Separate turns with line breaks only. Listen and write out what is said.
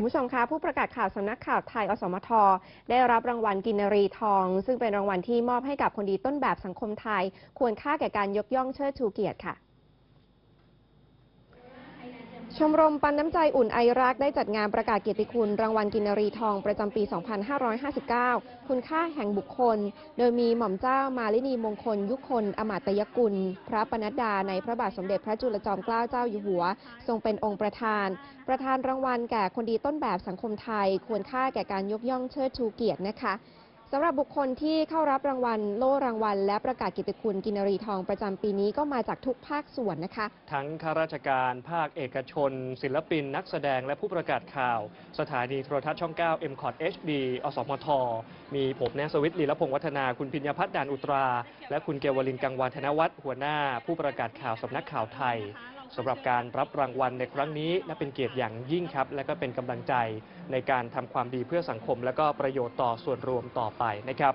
คุณผู้ชมคะผู้ประกาศข่าวสำนักข่าวไทยอสมท ได้รับรางวัลกินรีทอง ซึ่งเป็นรางวัลที่มอบให้กับคนดีต้นแบบสังคมไทย ควรค่าแก่การยกย่องเชิดชูเกียรติค่ะ ชมรมปันน้ำใจอุ่นไอรักได้จัดงานประกาศเกียรติคุณ รางวัลกินรีทองประจำปี 2559 คุณค่าแห่งบุคคล โดยมีหม่อมเจ้ามาลินีมงคล ยุคนอมาตยกุล พระปนัดดาในพระบาทสมเด็จพระจุลจอมเกล้าเจ้าอยู่หัว ทรงเป็นองค์ประธาน ประธานรางวัลแก่คนดีต้นแบบสังคมไทย ควรค่าแก่การยกย่องเชิดชูเกียรตินะคะ สำหรับบุคคลที่เข้ารับรางวัลโล่รางวัล และประกาศเกียรติคุณกินรีทองประจำปีนี้ก็มาจากทุกภาคส่วนนะคะ
ทั้งข้าราชการภาคเอกชน ศิลปิน นักแสดงและผู้ประกาศข่าว สถานีโทรทัศน์ช่อง 9 m c o t HD อสมท มีผมแนสวิทย์ลีละพงษ์วัฒนาคุณพิญญพัฒน์ดานอุตรา และคุณเกวลินกังวานธนวัฒน์หัวหน้า ผู้ประกาศข่าวสำนักข่าวไทยสำหรับการรับรางวัลในครั้งนี้และเป็นเกียรติอย่างยิ่งครับ และก็เป็นกำลังใจในการทำความดีเพื่อสังคม และก็ประโยชน์ต่อส่วนรวมต่อไปนะครับ